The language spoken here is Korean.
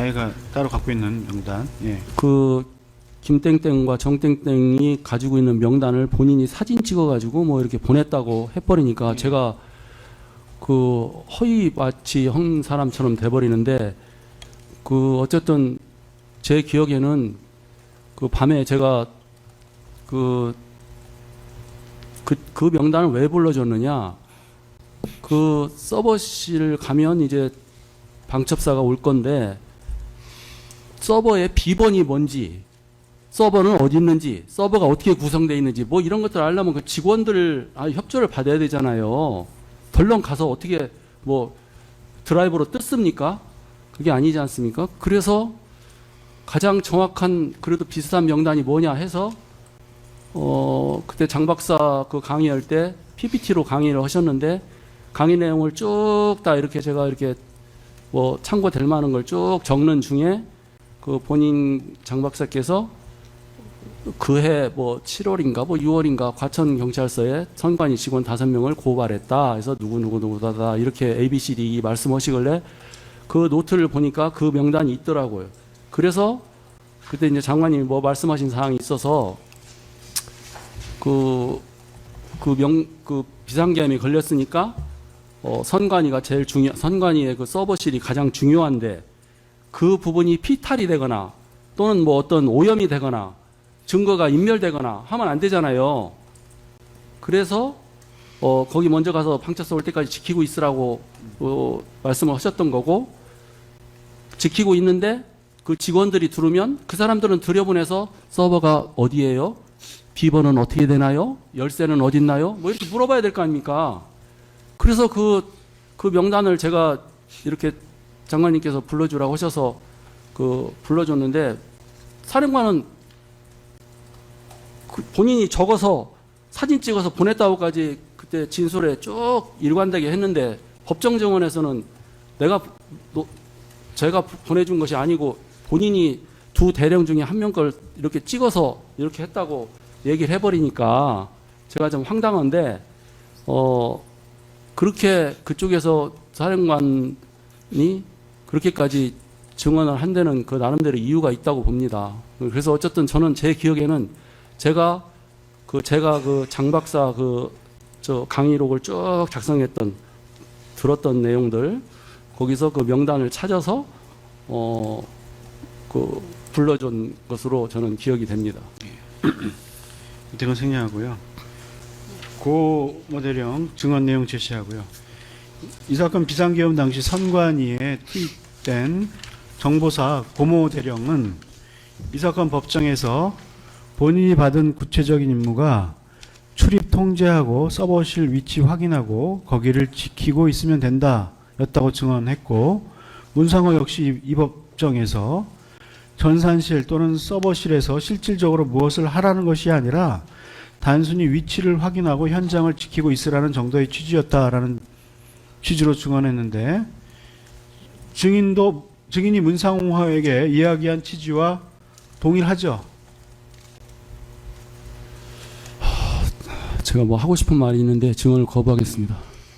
자기가 따로 갖고 있는 명단. 예. 그 김땡땡과 정땡땡이 가지고 있는 명단을 본인이 사진 찍어가지고 뭐 이렇게 보냈다고 해버리니까 제가 그 허위 마치 한 사람처럼 돼버리는데 그 어쨌든 제 기억에는 그 밤에 제가 그 그, 그 명단을 왜 불러줬느냐 그 서버실 가면 이제 방첩사가 올 건데 서버의 비번이 뭔지 서버는 어디 있는지 서버가 어떻게 구성되어 있는지 뭐 이런 것들 알려면 그 직원들 아, 협조를 받아야 되잖아요. 덜렁 가서 어떻게 뭐 드라이브로 뜯습니까? 그게 아니지 않습니까? 그래서 가장 정확한 그래도 비슷한 명단이 뭐냐 해서 어 그때 장 박사 그 강의할 때 PPT로 강의를 하셨는데 강의 내용을 쭉 다 이렇게 제가 이렇게 뭐 참고될 만한 걸 쭉 적는 중에 그 본인 장 박사께서 그해 뭐 7월인가 뭐 6월인가 과천 경찰서에 선관위 직원 다섯 명을 고발했다. 해서 누구 누구 누구다 이렇게 A B C D E 말씀하시길래 그 노트를 보니까 그 명단이 있더라고요. 그래서 그때 이제 장관님이 뭐 말씀하신 사항이 있어서 그 그 명그 비상계엄이 걸렸으니까 어 선관위가 제일 중요 선관위의 그 서버실이 가장 중요한데 그 부분이 피탈이 되거나 또는 뭐 어떤 오염이 되거나 증거가 인멸되거나 하면 안 되잖아요. 그래서 어 거기 먼저 가서 방첩소 올 때까지 지키고 있으라고 어 말씀을 하셨던 거고 지키고 있는데 그 직원들이 들으면 그 사람들은 들여보내서 서버가 어디예요? 비번은 어떻게 되나요? 열쇠는 어디 있나요? 뭐 이렇게 물어봐야 될 거 아닙니까? 그래서 그, 그 명단을 제가 이렇게 장관님께서 불러주라고 하셔서 그 불러줬는데 사령관은 그 본인이 적어서 사진 찍어서 보냈다고까지 그때 진술에 쭉 일관되게 했는데 법정 증언에서는 내가 노- 제가 보내준 것이 아니고 본인이 두 대령 중에 한 명 걸 이렇게 찍어서 이렇게 했다고 얘기를 해버리니까 제가 좀 황당한데 어 그렇게 그쪽에서 사령관이 그렇게까지 증언을 한 데는 그 나름대로 이유가 있다고 봅니다. 그래서 어쨌든 저는 제 기억에는 제가 그 제가 그 장박사 그 저 강의록을 쭉 작성했던 들었던 내용들 거기서 그 명단을 찾아서 어 그 불러준 것으로 저는 기억이 됩니다. 대건 생략하고요. 고 모델형 증언 내용 제시하고요. 이 사건 비상계엄 당시 선관위에 투입된 정보사 고모 대령은 이 사건 법정에서 본인이 받은 구체적인 임무가 출입 통제하고 서버실 위치 확인하고 거기를 지키고 있으면 된다 였다고 증언했고 문상호 역시 이 법정에서 전산실 또는 서버실에서 실질적으로 무엇을 하라는 것이 아니라 단순히 위치를 확인하고 현장을 지키고 있으라는 정도의 취지였다라는 취지로 증언했는데 증인도 증인이 문상호에게 이야기한 취지와 동일하죠. 제가 뭐 하고 싶은 말이 있는데 증언을 거부하겠습니다.